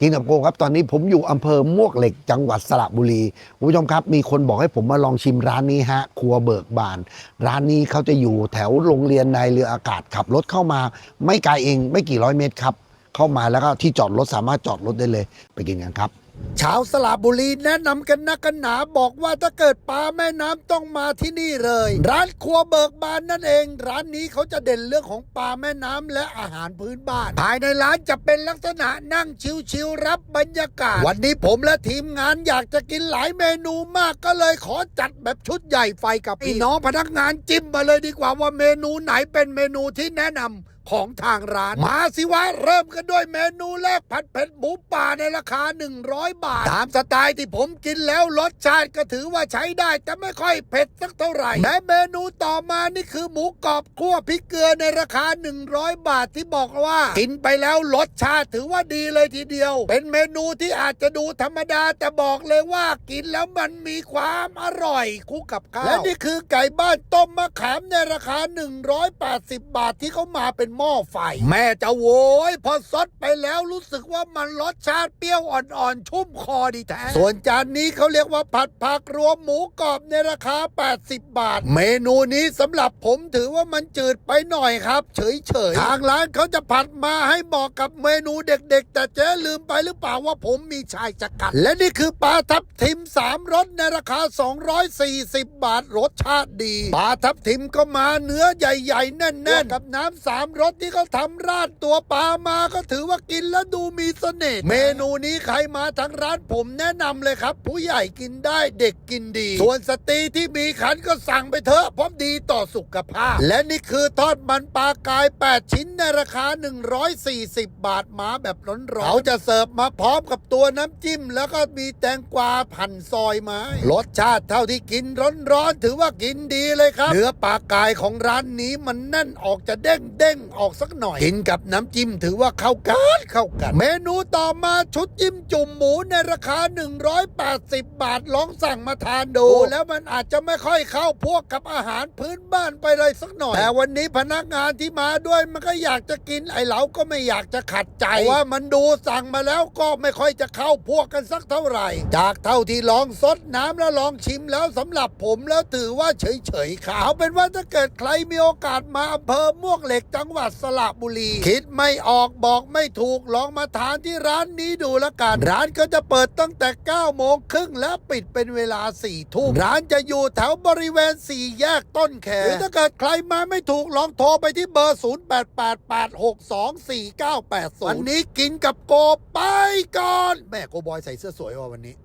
กินกับโกครับตอนนี้ผมอยู่อำเภอมวกเหล็กจังหวัดสระบุรีคุณผู้ชมครับ มีคนบอกให้ผมมาลองชิมร้านนี้ฮะ ครัวเบิกบาน ร้านนี้เขาจะอยู่แถวโรงเรียนในเรืออากาศขับรถเข้ามา ไม่ไกลเองไม่กี่ร้อยเมตรครับ เข้ามาแล้วก็ที่จอดรถสามารถจอดรถได้เลย ไปกินกันครับ ชาวสระบุรีแนะนำกันนักกันหนาบอกว่าถ้าเกิดปลาแม่น้ำต้องมาที่นี่เลย ร้านครัวเบิกบานนั่นเอง ร้านนี้เขาจะเด่นเรื่องของปลาแม่น้ำและอาหารพื้นบ้าน ภายในร้านจะเป็นลักษณะนั่งชิวๆรับบรรยากาศ วันนี้ผมและทีมงานอยากจะกินหลายเมนูมากก็เลยขอจัดแบบชุดใหญ่ไฟกับพี่น้องพนักงานจิ้มมาเลยดีกว่าว่าเมนูไหนเป็นเมนูที่แนะนำ ของทางร้าน มาสิวะเริ่มกันด้วยเมนูแรกผัดเผ็ดหมูป่าในราคา 100 บาท ตามสไตล์ที่ผมกินแล้วรสชาติก็ถือว่าใช้ได้แต่ไม่ค่อยเผ็ดสักเท่าไหร่และเมนูต่อมานี่คือหมูกรอบคั่วพริกเกลือในราคา 100 บาทที่บอกว่า กินไปแล้วรสชาติถือว่าดีเลยทีเดียว เป็นเมนูที่อาจจะดูธรรมดาแต่บอกเลยว่ากินแล้วมันมีความอร่อยคู่กับข้าวและนี่คือไก่บ้านต้มมะขามในราคา 180 บาทที่เขามาเป็นหม้อไฟ แม่จะโวยพอซดไปแล้วรู้สึกว่ามันรสชาติเปรี้ยวอ่อนๆ ชุ่มคอดีแท้ ส่วนจานนี้เขาเรียกว่าผัดผักรวมหมูกรอบในราคา 80 บาท เมนูนี้สำหรับผมถือว่ามันจืดไปหน่อยครับ เฉยๆ ทางร้านเขาจะผัดมาให้เหมาะกับเมนูเด็กๆ แต่เจ๊ลืมไปหรือเปล่าว่าผมมีชายจักัดและนี่คือปลาทับทิมสามรสในราคา 240 บาทรสชาติดีปลาทับทิมก็มาเนื้อใหญ่ๆ แน่นๆกับน้ำสามรสที่เขาทำราดตัวปลามาก็ถือว่ากินแล้วดูมีเสน่ห์เมนูนี้ใครมาทางร้านผมแนะนำเลยครับ ผู้ใหญ่กินได้เด็กกินดี ส่วนสตรีที่มีขันก็สั่งไปเถอะเพราะดีต่อสุขภาพ และนี่คือทอดมันปลากาย 8 ชิ้นในราคา 140 บาทมาแบบร้อนๆเขาจะเสิร์ฟมาพร้อมกับตัวน้ำจิ้ม แล้วก็มีแตงกวาหั่นซอยไม้รสชาติเท่าที่กินร้อนๆถือว่ากินดีเลยครับเนื้อปลากายของร้านนี้มันแน่นออกจะเด้งเด้งออกสักหน่อย กินกับน้ำจิ้มถือว่าเข้ากันเข้ากัน เมนูต่อมาชุดจิ้มจุ่มหมูในราคา 180 บาทลองสั่งมาทานดู แล้วมันอาจจะไม่ค่อยเข้าพวกกับอาหารพื้นบ้านไปเลยสักหน่อย แต่วันนี้พนักงานที่มาด้วยมันก็อยากจะกินไอ้เราก็ไม่อยากจะขัดใจว่ามันดูสั่งมาแล้วก็ไม่ค่อยจะเข้าพวกกันสักเท่าไหร่ จากเท่าที่ลองซดน้ำแล้วลองชิมแล้วสำหรับผมแล้วถือว่าเฉยๆครับเอาเป็นว่าถ้าเกิดใครมีโอกาสมาอำเภอมวกเหล็กจังหวัดสระบุรี คิดไม่ออกบอกไม่ถูกลองมาทานที่ร้านนี้ดูละกัน ร้านก็จะเปิดตั้งแต่ 9 โมงครึ่งและปิดเป็นเวลา4ทุ่มร้านจะอยู่แถวบริเวณ 4 แยกต้นแขหรือถ้าเกิดใครมาไม่ถูกลองโทรไปที่เบอร์ 0888624980 วันนี้กินกับโกไปก่อน แม่โกบอยใส่เสื้อสวยว่ะวันนี้